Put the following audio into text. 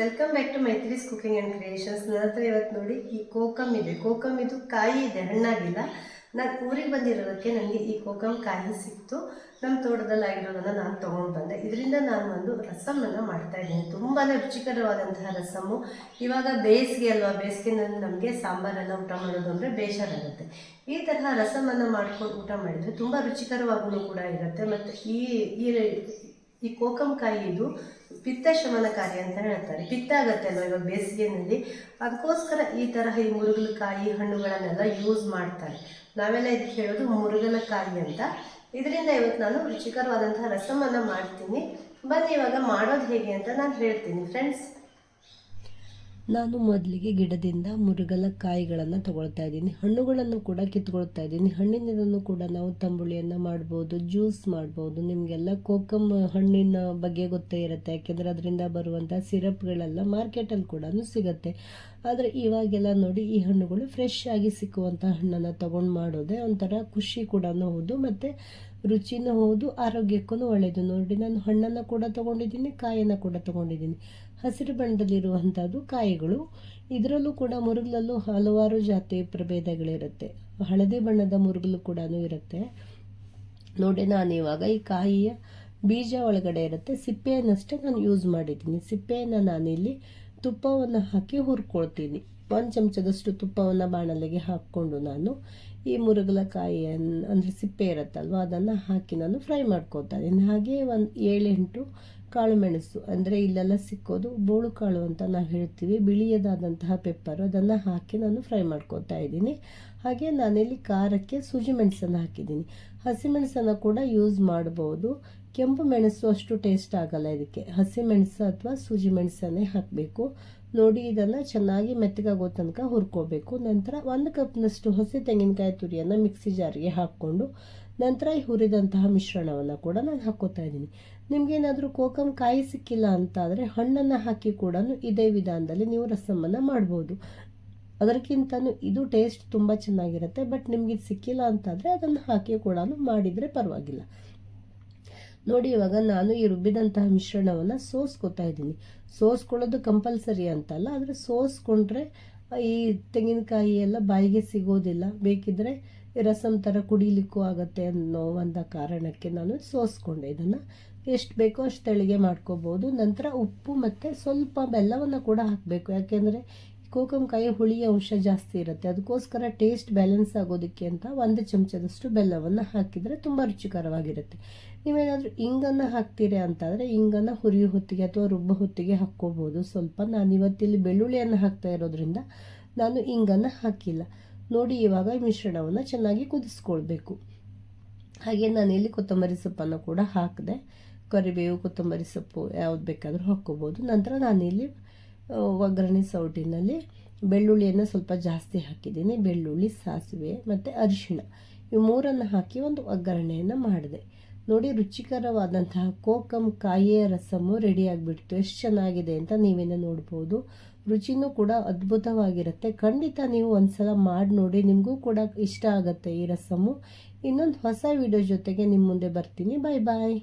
Welcome back to Maitri's cooking and creations. ನನ್ನ ಹತ್ರ ಇವತ್ತು ನೋಡಿ ಈ ಕೋಕಮ್ ಇದೆ. ಕೋಕಮ್ ಇದು ಕಾಯಿ ಇದೆ, ಹಣ್ಣಾಗಿಲ್ಲ. ನಾನು ಊರಿಗೆ ಬಂದಿರೋದಕ್ಕೆ ನನಗೆ ಈ ಕೋಕಮ್ ಕಾಯಿ ಸಿಕ್ತು. ನಮ್ಮ ತೋಟದಲ್ಲಿ ಆಗಿರೋದನ್ನು ನಾನು ತೊಗೊಂಡು ಬಂದೆ. ಇದರಿಂದ ನಾನು ಒಂದು ರಸಮನ್ನು ಮಾಡ್ತಾ ಇದ್ದೀನಿ. ತುಂಬಾ ರುಚಿಕರವಾದಂತಹ ರಸಮು ಇವಾಗ ಬೇಸಿಗೆ ಅಲ್ವಾ, ಬೇಸಿಗೆನಲ್ಲಿ ನಮಗೆ ಸಾಂಬಾರೆಲ್ಲ ಊಟ ಮಾಡೋದು ಅಂದರೆ ಬೇಜಾರಾಗುತ್ತೆ. ಈ ತರಹ ರಸಮನ್ನು ಮಾಡ್ಕೊಂಡು ಊಟ ಮಾಡಿದರೆ ತುಂಬ ರುಚಿಕರವಾಗೂ ಕೂಡ ಇರುತ್ತೆ. ಮತ್ತು ಈ ಈ ಈ ಕೋಕಮ್ ಇದು ಪಿತ್ತ ಶಮನಕಾರಿ ಅಂತ ಹೇಳ್ತಾರೆ. ಪಿತ್ತ ಆಗತ್ತೆ ಅಲ್ವಾ ಇವಾಗ ಬೇಸಿಗೆನಲ್ಲಿ? ಅದಕ್ಕೋಸ್ಕರ ಈ ತರಹ ಈ ಮುರುಗಲಕಾಯಿ ಹಣ್ಣುಗಳನ್ನೆಲ್ಲ ಯೂಸ್ ಮಾಡ್ತಾರೆ. ನಾವೆಲ್ಲ ಇದಕ್ಕೆ ಹೇಳೋದು ಮುರುಗಲಕಾಯಿ ಅಂತ. ಇದರಿಂದ ಇವತ್ತು ನಾನು ರುಚಿಕರವಾದಂತಹ ರಸಮನ್ನು ಮಾಡ್ತೀನಿ. ಬನ್ನಿ ಇವಾಗ ಮಾಡೋದು ಹೇಗೆ ಅಂತ ನಾನು ಹೇಳ್ತೀನಿ. ಫ್ರೆಂಡ್ಸ್ ನಾನು ಮೊದಲಿಗೆ ಗಿಡದಿಂದ ಮುರುಗಲ ಕಾಯಿಗಳನ್ನು ತಗೊಳ್ತಾ ಇದ್ದೀನಿ. ಹಣ್ಣುಗಳನ್ನು ಕೂಡ ಕಿತ್ಕೊಳ್ತಾ ಇದ್ದೀನಿ. ಹಣ್ಣಿನದನ್ನು ಕೂಡ ನಾವು ತಂಬುಳಿಯನ್ನು ಮಾಡ್ಬೋದು, ಜ್ಯೂಸ್ ಮಾಡ್ಬೋದು. ನಿಮಗೆಲ್ಲ ಕೋಕಮ್ ಹಣ್ಣಿನ ಬಗ್ಗೆ ಗೊತ್ತೇ ಇರುತ್ತೆ. ಯಾಕೆಂದರೆ ಅದರಿಂದ ಬರುವಂಥ ಸಿರಪ್ಗಳೆಲ್ಲ ಮಾರ್ಕೆಟಲ್ಲಿ ಕೂಡ ಸಿಗುತ್ತೆ. ಆದರೆ ಇವಾಗೆಲ್ಲ ನೋಡಿ ಈ ಹಣ್ಣುಗಳು ಫ್ರೆಶ್ ಆಗಿ ಸಿಕ್ಕುವಂಥ ಹಣ್ಣನ್ನು ತೊಗೊಂಡು ಮಾಡೋದೇ ಒಂಥರ ಖುಷಿ ಕೂಡ ಹೌದು. ಮತ್ತು ರುಚಿನೂ ಹೌದು ಆರೋಗ್ಯಕ್ಕೂ ಒಳ್ಳೆಯದು ನೋಡಿ ನಾನು ಹಣ್ಣನ್ನು ಕೂಡ ತೊಗೊಂಡಿದ್ದೀನಿ, ಕಾಯನ್ನು ಕೂಡ ತೊಗೊಂಡಿದ್ದೀನಿ. ಹಸಿರು ಬಣ್ಣದಲ್ಲಿರುವಂಥದ್ದು ಕಾಯಿಗಳು. ಇದರಲ್ಲೂ ಕೂಡ ಮುರುಗಲಲ್ಲೂ ಹಲವಾರು ಜಾತಿ ಪ್ರಭೇದಗಳಿರುತ್ತೆ. ಹಳದಿ ಬಣ್ಣದ ಮುರುಗಲು ಕೂಡ ಇರುತ್ತೆ. ನೋಡಿ ನಾನು ಇವಾಗ ಈ ಕಾಯಿಯ ಬೀಜ ಒಳಗಡೆ ಇರುತ್ತೆ. ಸಿಪ್ಪೆಯನ್ನಷ್ಟೇ ನಾನು ಯೂಸ್ ಮಾಡಿದ್ದೀನಿ. ಸಿಪ್ಪೆಯನ್ನು ನಾನಿಲ್ಲಿ ತುಪ್ಪವನ್ನು ಹಾಕಿ ಹುರ್ಕೊಳ್ತೀನಿ. ಒಂದು ಚಮಚದಷ್ಟು ತುಪ್ಪವನ್ನು ಬಾಣಲೆಗೆ ಹಾಕ್ಕೊಂಡು ನಾನು ಈ ಮುರುಗಲಕಾಯಿಯನ್ನು ಅಂದರೆ ಸಿಪ್ಪೆ ಇರುತ್ತಲ್ವ, ಅದನ್ನು ಹಾಕಿ ನಾನು ಫ್ರೈ ಮಾಡ್ಕೊತಾ ಇದ್ದೀನಿ. ಹಾಗೆ ಒಂದು ಏಳೆಂಟು ಕಾಳು ಮೆಣಸು, ಅಂದರೆ ಇಲ್ಲೆಲ್ಲ ಸಿಕ್ಕೋದು ಬೋಳು ಕಾಳು ಅಂತ ನಾವು ಹೇಳ್ತೀವಿ, ಬಿಳಿಯದಾದಂತಹ ಪೆಪ್ಪರು, ಅದನ್ನು ಹಾಕಿ ನಾನು ಫ್ರೈ ಮಾಡ್ಕೊತಾ ಇದ್ದೀನಿ. ಹಾಗೆ ನಾನಿಲ್ಲಿ ಖಾರಕ್ಕೆ ಸೂಜಿ ಮೆಣಸನ್ನು ಹಾಕಿದ್ದೀನಿ. ಹಸಿಮೆಣಸನ್ನು ಕೂಡ ಯೂಸ್ ಮಾಡ್ಬೋದು. ಕೆಂಪು ಮೆಣಸು ಅಷ್ಟು ಟೇಸ್ಟ್ ಆಗಲ್ಲ ಇದಕ್ಕೆ. ಹಸಿ ಮೆಣಸು ಅಥವಾ ಸೂಜಿ ಮೆಣಸನ್ನೇ ಹಾಕಬೇಕು. ನೋಡಿ, ಇದನ್ನು ಚೆನ್ನಾಗಿ ಮೆತ್ತಗಾಗೋ ತನಕ ಹುರ್ಕೋಬೇಕು. ನಂತರ ಒಂದು ಕಪ್ನಷ್ಟು ಹಸಿ ತೆಂಗಿನಕಾಯಿ ತುರಿಯನ್ನು ಮಿಕ್ಸಿ ಜಾರಿಗೆ ಹಾಕ್ಕೊಂಡು ನಂತರ ಈ ಹುರಿದಂತಹ ಮಿಶ್ರಣವನ್ನು ಕೂಡ ನಾನು ಹಾಕೋತಾ ಇದ್ದೀನಿ. ನಿಮಗೇನಾದರೂ ಕೋಕಮ್ ಕಾಯಿ ಸಿಕ್ಕಿಲ್ಲ ಅಂತ ಆದರೆ ಹಣ್ಣನ್ನು ಹಾಕಿ ಕೂಡ ಇದೇ ವಿಧಾನದಲ್ಲಿ ನೀವು ರಸಮನ್ನು ಮಾಡ್ಬೋದು. ಅದಕ್ಕಿಂತನೂ ಇದು ಟೇಸ್ಟ್ ತುಂಬ ಚೆನ್ನಾಗಿರುತ್ತೆ, ಬಟ್ ನಿಮಗೆ ಸಿಕ್ಕಿಲ್ಲ ಅಂತಾದರೆ ಅದನ್ನು ಹಾಕಿ ಕೂಡ ಮಾಡಿದರೆ ಪರವಾಗಿಲ್ಲ. ನೋಡಿ, ಇವಾಗ ನಾನು ಈ ರುಬ್ಬಿದಂತಹ ಮಿಶ್ರಣವನ್ನು ಸೋಸ್ಕೊತಾ ಇದ್ದೀನಿ. ಸೋಸ್ಕೊಳ್ಳೋದು ಕಂಪಲ್ಸರಿ ಅಂತಲ್ಲ, ಆದರೆ ಸೋಸ್ಕೊಂಡ್ರೆ ಈ ತೆಂಗಿನಕಾಯಿ ಎಲ್ಲ ಬಾಯಿಗೆ ಸಿಗೋದಿಲ್ಲ. ಬೇಕಿದ್ದರೆ ರಸಮ್ ಥರ ಕುಡಿಲಿಕ್ಕೂ ಆಗುತ್ತೆ ಅನ್ನೋ ಒಂದು ಕಾರಣಕ್ಕೆ ನಾನು ಸೋಸ್ಕೊಂಡೆ ಇದನ್ನು. ಎಷ್ಟು ಬೇಕೋ ಅಷ್ಟು ತೆಳಿಗೆ ಮಾಡ್ಕೋಬೋದು. ನಂತರ ಉಪ್ಪು ಮತ್ತು ಸ್ವಲ್ಪ ಬೆಲ್ಲವನ್ನು ಕೂಡ ಹಾಕಬೇಕು. ಯಾಕೆಂದರೆ ಕೋಕಂಕಾಯಿ ಹುಳಿಯ ಅಂಶ ಜಾಸ್ತಿ ಇರುತ್ತೆ. ಅದಕ್ಕೋಸ್ಕರ ಟೇಸ್ಟ್ ಬ್ಯಾಲೆನ್ಸ್ ಆಗೋದಕ್ಕೆ ಅಂತ ಒಂದು ಚಮಚದಷ್ಟು ಬೆಲ್ಲವನ್ನು ಹಾಕಿದರೆ ತುಂಬ ರುಚಿಕರವಾಗಿರುತ್ತೆ. ನೀವೇನಾದರೂ ಇಂಗನ್ನು ಹಾಕ್ತೀರಿ ಅಂತಂದರೆ ಇಂಗನ್ನು ಹುರಿಯೋ ಹೊತ್ತಿಗೆ ಅಥವಾ ರುಬ್ಬ ಹೊತ್ತಿಗೆ ಹಾಕ್ಕೋಬೋದು. ಸ್ವಲ್ಪ ನಾನು ಇವತ್ತಿಲ್ಲಿ ಬೆಳ್ಳುಳ್ಳಿಯನ್ನು ಹಾಕ್ತಾ ಇರೋದ್ರಿಂದ ನಾನು ಇಂಗನ್ನು ಹಾಕಿಲ್ಲ. ನೋಡಿ ಇವಾಗ ಮಿಶ್ರಣವನ್ನು ಚೆನ್ನಾಗಿ ಕುದಿಸ್ಕೊಳ್ಬೇಕು. ಹಾಗೆ ನಾನಿಲ್ಲಿ ಕೊತ್ತಂಬರಿ ಸೊಪ್ಪನ್ನು ಕೂಡ ಹಾಕಿದೆ, ಕರಿಬೇವು, ಕೊತ್ತಂಬರಿ ಸೊಪ್ಪು ಯಾವ್ದು ಬೇಕಾದರೂ ಹಾಕ್ಕೋಬೋದು. ನಂತರ ನಾನಿಲ್ಲಿ ಒಗ್ಗರಣೆ ಸೌಟಿನಲ್ಲಿ ಬೆಳ್ಳುಳ್ಳಿಯನ್ನು ಸ್ವಲ್ಪ ಜಾಸ್ತಿ ಹಾಕಿದ್ದೀನಿ. ಬೆಳ್ಳುಳ್ಳಿ, ಸಾಸಿವೆ ಮತ್ತು ಅರಿಶಿಣ. ಈ ಮೂರನ್ನು ಹಾಕಿ ಒಂದು ಒಗ್ಗರಣೆಯನ್ನು ಮಾಡಿದೆ. ನೋಡಿ, ರುಚಿಕರವಾದಂತಹ ಕೋಕಮ್ ಕಾಯಿಯ ರಸಮು ರೆಡಿ ಆಗಿಬಿಡ್ತು. ಎಷ್ಟು ಚೆನ್ನಾಗಿದೆ ಅಂತ ನೀವೇನು ನೋಡ್ಬೋದು. ರುಚಿನೂ ಕೂಡ ಅದ್ಭುತವಾಗಿರುತ್ತೆ. ಖಂಡಿತ ನೀವು ಒಂದ್ಸಲ ಮಾಡಿ ನೋಡಿ. ನಿಮಗೂ ಕೂಡ ಇಷ್ಟ ಆಗುತ್ತೆ ಈ ರಸಮು. ಇನ್ನೊಂದು ಹೊಸ ವಿಡಿಯೋ ಜೊತೆಗೆ ನಿಮ್ಮ ಮುಂದೆ ಬರ್ತೀನಿ. ಬಾಯ್ ಬಾಯ್